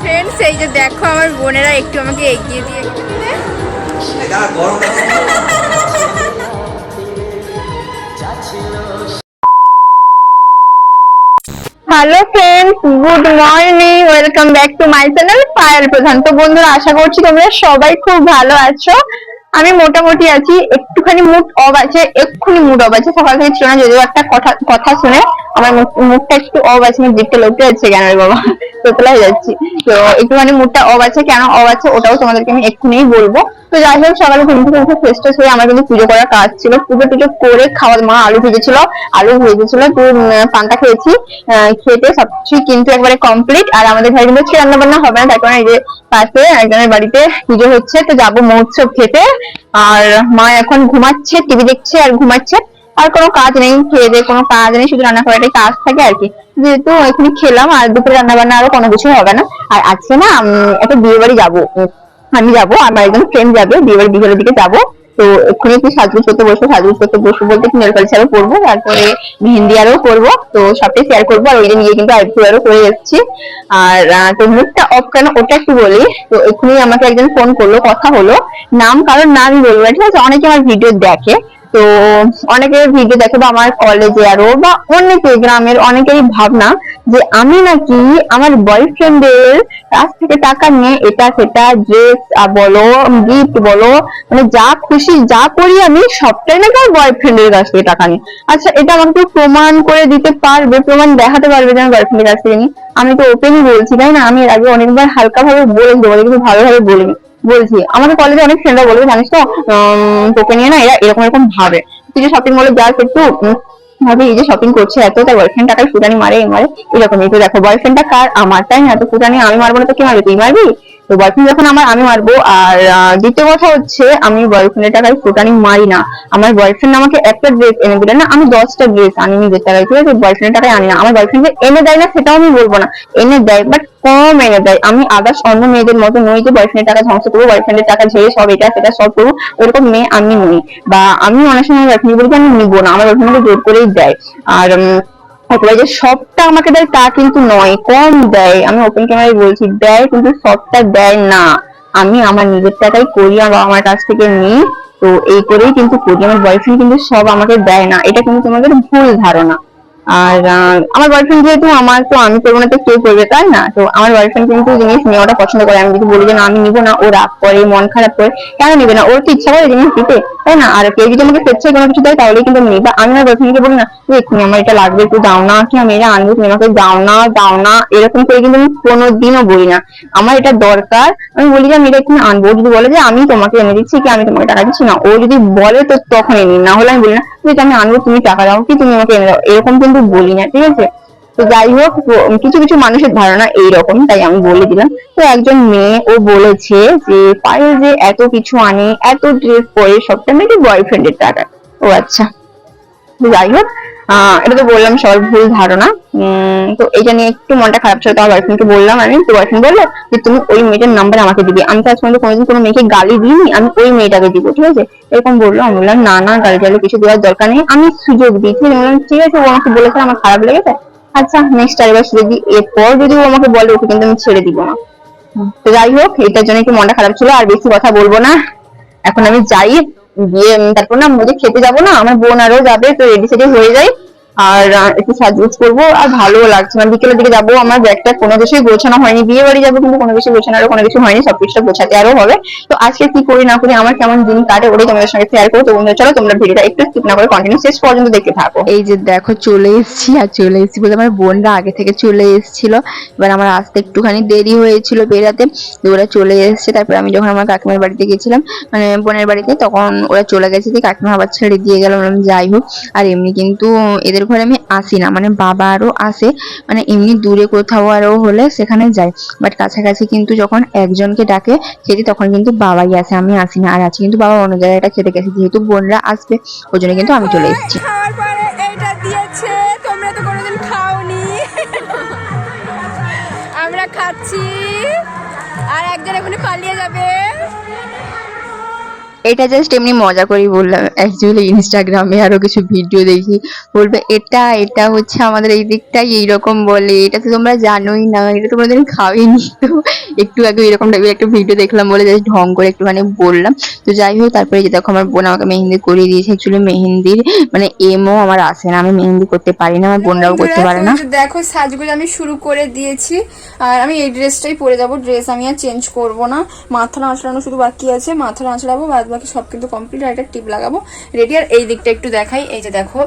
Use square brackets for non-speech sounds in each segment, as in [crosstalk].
Friends এই যে দেখো আমার বোনেরা একটু আমাকে এগিয়ে দিয়ে hello friends good morning welcome back to my channel Payel Pradhan তো বন্ধুরা, আশা করছি তোমরা সবাই খুব ভালো আছো। আমি মোটামুটি আছি, একটুখানি মুড অব আছে, এক্ষুনি মুড অব আছে। সকাল থেকে ছিল না, যদিও একটা কথা কথা শুনে আমার মুখটা একটু অব আছে আমার দিকটা লোকটা যাচ্ছে কেন বাবা? [laughs] তোতলা হয়ে যাচ্ছি। তো একটুখানি মুডটা অব আছে, কেন অব আছে ওটাও তোমাদেরকে আমি এক্ষুনি বলব। তো যাই হোক, সকালে ঘুম থেকে উঠে ফ্রেশ ট্রেশ হয়ে আমার কিন্তু পুজো করার কাজ ছিল। পুজো টুজো করে খাওয়া, মা আলু ভেজেছিল আলু ভেজেছিল তো পান্তা খেয়েছি। খেতে সবকিছু কিন্তু একবারে কমপ্লিট আর আমাদের ঘরে কিন্তু রান্না বান্না হবে না, তার কারণে এই যে পাশে একজনের বাড়িতে পুজো হচ্ছে, তো যাব মহোৎসব খেতে। আর মা এখন ঘুমাচ্ছে টিভি দেখছে আর ঘুমাচ্ছে। আর কোনো কাজ নেই খেয়ে দিয়ে কোনো কাজ নেই, শুধু রান্না করাটাই কাজ থাকে আর কি। যেহেতু এখানে খেলাম, আর দুপুরে রান্না বান্না আরও কোনো কিছু হবে না। আর আজকে না একটা বিয়ে বাড়ি যাব আমি যাব আমার একজন ফ্রেন্ড যাবে বিয়ে বাড়ি বিকেলের দিকে যাব। তো এক্ষুনি একটু সাজগুজ করতে বসবো? সাজগুজ করতে বসবো বলতে একটু নেল পালিশ আরও করব তারপরে মেহেন্দি আরও করব তো সবটাই শেয়ার করব আর ওই দিন গিয়ে কিন্তু আইব্রো আরও করে যাচ্ছি। আর মুখটা অফ কেন? ওটা একটু বলি। তো এক্ষুনি আমাকে একজন ফোন করল কথা হলো। নাম কারোর নামই বলব না, ঠিক আছে? অনেকে আমার ভিডিও দেখে। তো অনেকে ভিডিও দেখে বা আমার কলেজে আরও বা অনেকে গ্রামের অনেকেরই ভাবনা যে আমি নাকি আমার বয়ফ্রেন্ডের কাছ থেকে টাকা নিয়ে এটা সেটা ড্রেস বলো গিফট বলো মানে যা খুশি যা করি আমি সবটাই নাকি আমার বয়ফ্রেন্ডের কাছ থেকে টাকা নিই। আচ্ছা এটা আমাকে প্রমাণ করে দিতে পারবে, প্রমাণ দেখাতে পারবে যে আমার বয়ফ্রেন্ডের কাছ থেকে নিই। আমি তো ওপেনই বলছি, তাই না? আমি এর আগে অনেকবার হালকা ভাবে বলে দেবো কিন্তু ভালোভাবে বলিনি। বলছি, আমাদের কলেজে অনেক ফ্রেন্ডরা বলবে জানিস তো তোকে নিয়ে না এরা এরকম এরকম ভাবে। তুই যে শপিং মলে যাস একটু ভাবে, এই যে শপিং করছে এত, তার বয়ফ্রেন্ড টাকায় ফুটানি মারে, এই মারে এরকম একটু দেখো বয়ফ্রেন্ডটা কার? আমার, তাই না? এত ফুটানি আমি মারবো না, তো কে মারবে? তুই মারবি? তো বয়ফ্রেন্ড যখন আমার, আমি মারবো। আর দ্বিতীয় কথা হচ্ছে, আমি বয়ফ্রেন্ডের টাকায় ফুটানি মারি না। আমার বয়ফ্রেন্ড আমাকে একটা ড্রেস এনে দিলে না, আমি দশটা ড্রেস আনি নিজের টাকায়, ঠিক আছে? বয়ফ্রেন্ডের টাকায় আনি না। আমার বয়ফ্রেন্ড এনে দেয় না, সেটাও আমি বলব না। এনে দেয় বাট কম এনে দেয়। আমি আদার্স অন্য মেয়েদের মতো নই যে বয়ফ্রেন্ডের টাকা ধ্বংস করব বয়ফ্রেন্ডের টাকা ঝেড়ে সব এটা সেটা সব করব। ওরকম মেয়ে আমি নই। বা আমি অনেক সময় বয়ফ্রেন্ড বলি, আমি নিবো না আমার বয়ফ্রেন্ডকে জোর করেই দেয়। আর উম, যে সবটা আমাকে দেয় তা কিন্তু নয় কম দেয়। আমি ওপেন ক্যামেরায় বলছি দেয় কিন্তু সবটা দেয় না। আমি আমার নিজের টাকাই করি আর আমার কাছ থেকে নিই। তো এই করেই কিন্তু করি। আমার বয়ফ্রেন্ড কিন্তু সব আমাকে দেয় না। এটা কিন্তু তোমাদের ভুল ধারণা। আর আমার বয়ফ্রেন্ড যেহেতু, আমার তো আমি করব না তো কেউ করবে, তাই না? তো আমার বয়ফ্রেন্ড কিন্তু জিনিস নেওয়াটা পছন্দ করে, আমি যদি বলি যে না, আমি নিবো না ও রাগ করে, মন খারাপ করে, কেন নিবে না? ওর তো ইচ্ছা করে জিনিস দিতে, তাই না? আর কেউ যদি আমাকে স্বেচ্ছায় কোনো কিছু দেয় তাহলে কিন্তু আমি নিই বা আমি আমার বয়ফ্রেন্ডকে বলি না তুই এক্ষুনি আমার এটা লাগবে, একটু দাও না, কি আমি এটা আনব তুমি আমাকে দাও না দাও না, এরকম করে কিন্তু আমি কোনোদিনও বলি না। আমার এটা দরকার, আমি বলি যে আমি এটা এক্ষুনি আনব। যদি বলে যে আমি তোমাকে এনে দিচ্ছি, কি আমি তোমাকে টাকা দিচ্ছি? না, ও যদি বলে, তো তখন এনে না হলে আমি বলি না এটা আমি আনব, তুমি টাকা দাও, কি তুমি আমাকে এনে দাও? এরকম কিন্তু বলি না, ঠিক আছে? তো যাই হোক কিছু কিছু মানুষের ধারণা এইরকম, তাই আমি বলে দিলাম। তো একজন মেয়ে, ও বলেছে যে, পায়ে যে এত কিছু আনে, এত ড্রেস পরে সবটা নাকি বয়ফ্রেন্ডের টাকা। ও আচ্ছা। যাই হোক এটা তো বললাম সবার ভুল ধারণা। তো এটা নিয়ে একটু মনটা খারাপ ছিল তো আমার বয়ফ্রেন্ডকে বললাম আমি। তো বয়ফ্রেন্ড বলল যে তুমি ওই মেয়েটার নাম্বার আমাকে দিবে। আমি তো আজ পর্যন্ত কোনোদিন কোনো মেয়েকে গালি দিইনি আমি ওই মেয়েটাকে দিব ঠিক আছে? এরকম বলল। আমি বললাম না না গালি টালি কিছু দেওয়ার দরকার নেই। আমি সুযোগ দিই ঠিক আছে বললাম, ঠিক আছে ও আমাকে বলেছে আমার খারাপ লেগেছে। আচ্ছা নেক্সট সুযোগ দিই এরপর যদি ও আমাকে বলে ওকে কিন্তু আমি ছেড়ে দিব না। তো যাই হোক এটার জন্য একটু মনটা খারাপ ছিল আর বেশি কথা বলব না। এখন আমি যাই। গিয়ে তারপর না মুझे খেতে যাব না, আমার বোন আরও যাবে, তো রেডি সেডি হয়ে যাই। আর একটু সাজগোজ করব, আর ভালো লাগছে মানে বিকেলের দিকে যাব, আমার ব্যাগটা কোনো কিছুই গোছানো হয়নি। বিয়ে বাড়ি যাব কিন্তু কোনো কিছু গোছানো আরও কোনো কিছু হয়নি, সবকিছুটা গোছাতে আরও হবে। তো আজকে কি করি, না করি, আমার কেমন দিন কাটে, ওটাই তোমাদের সঙ্গে শেয়ার করব। তো বন্ধুরা, চলো তোমরা ভিডিওটা একটু স্কিপ না করে কন্টিনিউ শেষ পর্যন্ত দেখতে থাকো। এই যে দেখো, চলে এসেছি আর চলে এসেছি বলে আমার বোনরা আগে থেকে চলে এসেছিল। এবার আমার আসতে একটুখানি দেরি হয়েছিল বেরাতে। তো ওরা চলে এসেছে। তারপর আমি যখন আমার কাকিমার বাড়িতে গেছিলাম মানে বোনের বাড়িতে, তখন ওরা চলে গেছে। যে কাকিমা আবার ছেড়ে দিয়ে গেল। বললাম, যাই হোক। আর এমনি কিন্তু এদের ঘরে আমি আসি না। মানে বাবা আরও আসে মানে এমনি দূরে কোথাও আরও হলে সেখানে যাই। বাট কাছাকাছি কিন্তু যখন একজনকে ডাকে খেতে তখন কিন্তু বাবাই আসে আমি আসি না। আর আছি কিন্তু বাবা অন্য জায়গায় একটা খেতে গেছে যেহেতু বোনরা আসবে ওই জন্য কিন্তু আমি চলে এসেছি। আমরা খাচ্ছি। আর একজন এখানে পালিয়ে যাবে। এটা জাস্ট এমনি মজা করেই বললাম। অ্যাকচুয়ালি ইনস্টাগ্রামে আরও কিছু ভিডিও দেখি। বলবে এটা এটা হচ্ছে আমাদের এই দিকটাই এইরকম বলে। এটা তো তোমরা জানোই না। এটা তোমরা দিন খাওয়াইনি। তো [laughs] একটু আগে এরকম টাইপের একটা ভিডিও দেখলাম বলে জাস্ট ঢং করে একটুখানি বললাম। তো যাই হোক তারপরে যে দেখো আমার বোন আমাকে মেহেন্দি করিয়ে দিয়েছে। অ্যাকচুয়ালি মেহেন্দির মানে এমও আমার আসে না। আমি মেহেন্দি করতে পারি না আমার বোনরাও করতে পারে না। দেখো সাজগুলো আমি শুরু করে দিয়েছি। আর আমি এই ড্রেসটাই পরে যাব। ড্রেস আমি আর চেঞ্জ করব না। মাথা আঁচড়ানো শুধু বাকি আছে। মাথা আঁচড়াবো বাদ বাকি সব কিন্তু কমপ্লিট আর একটা টিপ লাগাবো। রেডি আর এই দিকটা একটু দেখাই। এই যে দেখো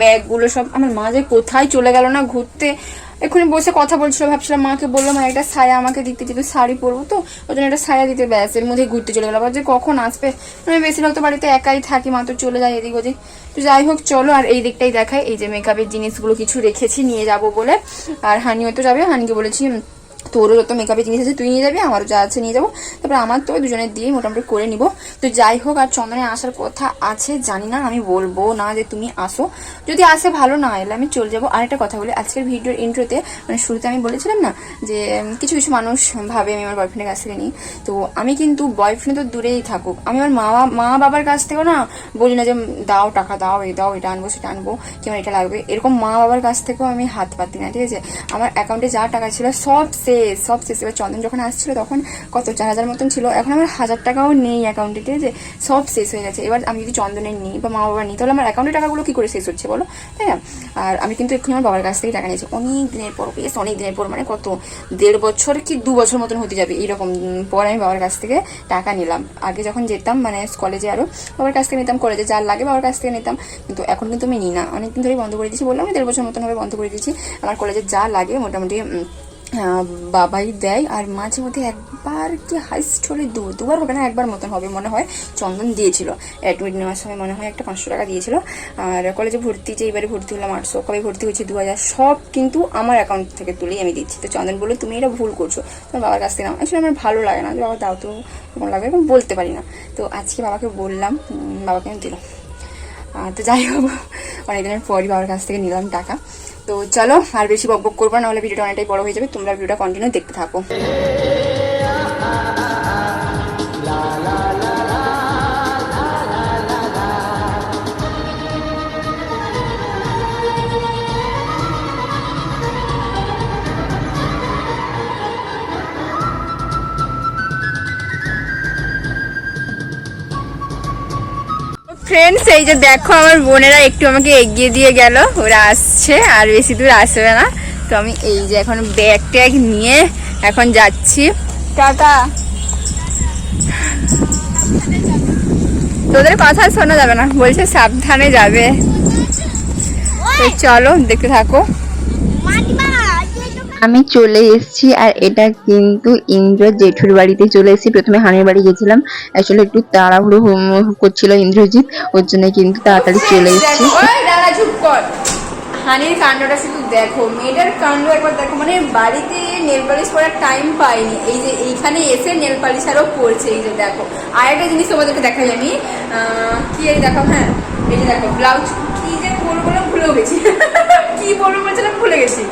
ব্যাগগুলো সব আমার মা যে কোথায় চলে গেল না ঘুরতে এক্ষুনি বসে কথা বলছিল ভাবছিলাম মাকে বলল "মা, একটা ছায়া আমাকে দিতে যেহেতু শাড়ি পরবো তো ওই জন্য একটা ছায়া দিতে। ব্যাস এর মধ্যে ঘুরতে চলে গেলো যে কখন আসবে? আমি বেশিরভাগ তো বাড়িতে একাই থাকি মা তো চলে যায় এদিক ওদিক। তো যাই হোক চলো আর এই দিকটাই দেখাই। এই যে মেকআপের জিনিসগুলো কিছু রেখেছি নিয়ে যাব বলে। আর হানিও তো যাবে। হানিকে বলেছি তোরও যত মেকআপের জিনিস আছে তুই নিয়ে যাবি, আমারও যা আছে নিয়ে যাব। তারপরে আমার তো দুজনের দিয়ে মোটামুটি করে নিব। তো যাই হোক, আর চন্দনে আসার কথা আছে, জানি না, আমি বলব না যে তুমি আসো। যদি আসে ভালো না এলে আমি চলে যাব। আরেকটা কথা বলি, আজকের ভিডিওর ইন্ট্রোতে মানে শুরুতে আমি বলেছিলাম না যে কিছু কিছু মানুষ ভাবে আমি আমার বয়ফ্রেন্ডের কাছ থেকে নিই। তো আমি কিন্তু বয়ফ্রেন্ড তো দূরেই থাকুক। আমি আমার মা মা বাবার কাছ থেকেও না বলি না যে দাও টাকা, দাও, এই দাও, এটা আনব, সেটা আনব কি আমার এটা লাগবে? এরকম মা বাবার কাছ থেকেও আমি হাত পাতি না, ঠিক আছে? আমার অ্যাকাউন্টে যা টাকা ছিল সব শেষ সব শেষ এবার চন্দন যখন আসছিল তখন কত, চার হাজার মতন ছিল। এখন আমার হাজার টাকাও নেই অ্যাকাউন্টে ঠিক আছে? সব শেষ হয়ে গেছে। এবার আমি যদি চন্দনের নিই বা মা বাবার নিই, তাহলে আমার অ্যাকাউন্টে টাকাগুলো কী করে শেষ হচ্ছে বলো? তাই না? আর আমি কিন্তু এক্ষুনি আমার বাবার কাছ থেকে টাকা নিয়েছি। অনেক দিনের পর, বেশ অনেক দিনের পর মানে কত, দেড় বছর কি দু বছর মতন হতে যাবে এইরকম পর আমি বাবার কাছ থেকে টাকা নিলাম। আগে যখন যেতাম মানে কলেজে আরও বাবার কাছ থেকে নিতাম কলেজে যার লাগে বাবার কাছ থেকে নিতাম। কিন্তু এখন কিন্তু আমি নিই না। অনেকদিন ধরেই বন্ধ করে দিয়েছি, বললাম আমি দেড় বছর মতন হবে বন্ধ করে দিয়েছি। আমার কলেজে যা লাগে মোটামুটি বাবাই দেয়, আর মাঝে মধ্যে একবার কি হাইস্ট হলে দু, দুবার হবে না, একবার মতন হবে মনে হয়, চন্দন দিয়েছিল। অ্যাডমিট নেওয়ার সময় মনে হয় একটা পাঁচশো টাকা দিয়েছিল। আর কলেজে ভর্তি, যে এবারে ভর্তি হলাম আটশো কবে ভর্তি হয়েছে দু হাজার সব কিন্তু আমার অ্যাকাউন্ট থেকে তুলেই আমি দিচ্ছি। তো চন্দন বলে তুমি এটা ভুল করছ। তোমার বাবার কাছ থেকে আসলে আমার ভালো লাগে না। বাবা, দাও তো, কেমন লাগবে? এবং বলতে পারি না। তো আজকে বাবাকে বললাম বাবাকে আমি দিলাম। তো যাই হোক, অনেকদিনের পরই বাবার কাছ থেকে নিলাম টাকা। তো চলো, আর বেশি বক বক করব না হলে ভিডিওটা অনেকটাই বড় হয়ে যাবে, তোমরা ভিডিওটা কন্টিনিউ দেখতে থাকো। ফ্রেন্ডস এই যে দেখো, আমার বোনেরা একটু আমাকে এগিয়ে দিয়ে গেল। ওরা আসছে, আর বেশি দূর আসবে না। তো আমি এই যে এখন ব্যাগ ট্যাগ নিয়ে এখন যাচ্ছি। টাটা। তোদের কথা শোনা যাবে না, বলছে সাবধানে যাবে। চলো, দেখতে থাকো। আমি চলে এসেছি আর এটা কিন্তু ইন্দ্র জেঠুর বাড়িতে চলে এসেছি। প্রথমে হানির বাড়ি গেছিলাম। আসলে একটু তাড়াহুড়ো করছিল ইন্দ্রজিৎ ওর জন্য কিন্তু তাড়াতাড়ি চলে এসেছি। হানির কাণ্ডটা শুধু দেখো মেয়েটার কাণ্ড একবার দেখো। মানে বাড়িতে নেল পালিশ করার টাইম পাইনি। এই যে এইখানে এসে নেল পালিশ আরও পড়ছে এই যে দেখো। আর একটা জিনিস তোমাদেরকে দেখাই আমি। আহ, কি এই দেখো হ্যাঁ এই যে দেখো ব্লাউজ কি যে পরবো বললাম ভুলেও গেছি। [laughs] কি পরবো বলছিলাম ভুলে গেছি।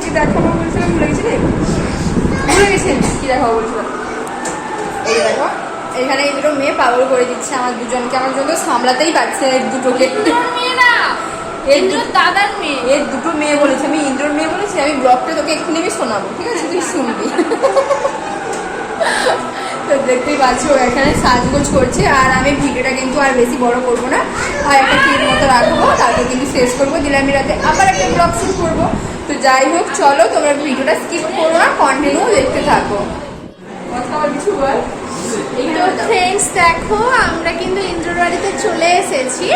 কি দেখো বলছিলাম ভুলে গেছি রে ভুলে গেছি কি দেখো বলছিলাম এই দেখো এখানে এই দুটো মেয়ে পাগল করে দিচ্ছে আমার দুজনকে আমার জন্য সামলাতেই পারছে এই দুটোকে এই দুটো দাদার মেয়ে এর দুটো মেয়ে বলেছে আমি ইন্দ্রর মেয়ে বলেছি আমি ব্লগটা তোকে এক্ষুনি আমি শোনাবো ঠিক আছে তুই শুনবি তো দেখতেই পাচ্ছ এখানে সাজগোজ করছে আর আমি ভিডিওটা কিন্তু আর বেশি বড় করব না। আর একটা ক্লিপ মতো রাখব তারপর কিন্তু শেষ করব দিলামি রাতে আবার একটা ব্লগ শুট করব। তো যাই হোক চলো তোমরা ভিডিওটা স্কিপ করো না কন্টিনিউ দেখতে থাকো। কথা কিছু বল। তো ফ্রেন্ডস দেখো আমরা কিন্তু ইন্দ্রর বাড়িতে চলে এসেছি।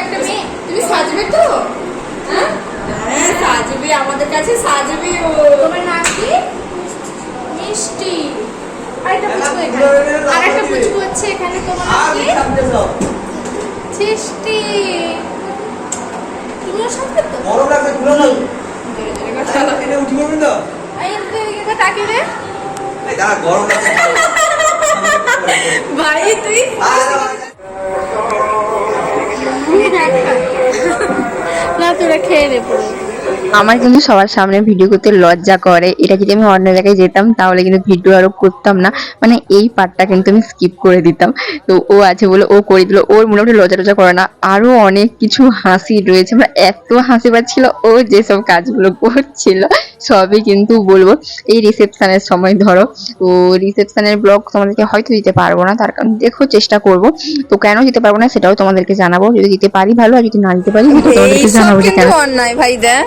একটা মেয়ে। তুমি সাজবে তো? হ্যাঁ? সাজবে আমাদের কাছে সাজবে ও। তোমার নাম কি? আরেকটা পুচকু এখানে। আরেকটা পুচকু হচ্ছে এখানে তোমার কি? সৃষ্টি। তুমিও সাথে তো? গরম লাগবে খুলে নাও এটা উঠি পারবেন তো। এই এদিকে তাকিয়ে রে? এই দাঁড়া গরম লাগবে ভাই তুই না তোরা খেয়ে নে পুরো। আমার কিন্তু সবার সামনে ভিডিও করতে লজ্জা করে। এটা যদি আমি অন্য জায়গায় যেতাম, তাহলে কিন্তু ভিডিও আরও করতাম না। মানে এই পার্টটা কিন্তু আমি স্কিপ করে দিতাম। তো ও আছে বলে ও করে দিল। ওর মনে মোটামুটি লজ্জা টজা করে না। আরও অনেক কিছু হাসি রয়েছে। মানে এত হাসি পাচ্ছিল ও, যেসব কাজগুলো করছিল। সবই কিন্তু বলব। এই রিসেপশনের সময় ধরো তো রিসেপশনের ব্লগ তোমাদেরকে হয়তো দিতে পারব না তার কারণ দেখো চেষ্টা করব। তো কেন দিতে পারব না সেটাও তোমাদেরকে জানাব। যদি দিতে পারি ভালো আর যদি না দিতে পারি তোমাদেরকে জানাব যে কেন। অন্যায় ভাই দেখ।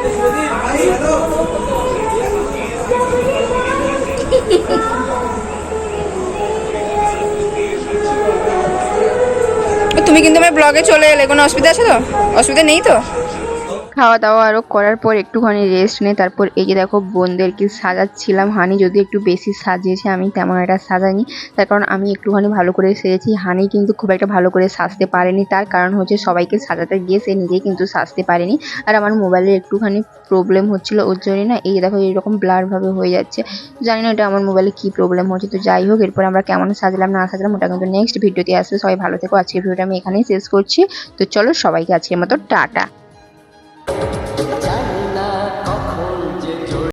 তুমি কিন্তু আমার ব্লগে চলে এলে কোনো অসুবিধা আছে তো? অসুবিধা নেই তো? খাওয়া দাওয়া আরও করার পর একটুখানি রেস্ট নিয়ে তারপর এই যে দেখো বোনদেরকে সাজাচ্ছিলাম। হানি যদি একটু বেশি সাজিয়েছে, আমি তেমন একটা সাজাইনি। তার কারণ আমি একটুখানি ভালো করে সেজেছি। হানি কিন্তু খুব একটা ভালো করে সাজতে পারেনি। তার কারণ হচ্ছে সবাইকে সাজাতে গিয়ে সে নিজেই কিন্তু সাজতে পারেনি। আর আমার মোবাইলের একটুখানি প্রবলেম হচ্ছিল, ওর জন্যই না এই যে দেখো এরকম ব্লারভাবে হয়ে যাচ্ছে। জানি না এটা আমার মোবাইলে কী প্রবলেম হচ্ছে। তো যাই হোক, এরপর আমরা কেমন সাজলাম, না সাজলাম, ওটা কিন্তু নেক্সট ভিডিওতে আসবে। সবাই ভালো থেকো। আজকের ভিডিওটা আমি এখানেই শেষ করছি। তো চলো সবাইকে আজকের মতো টাটা। Thank you.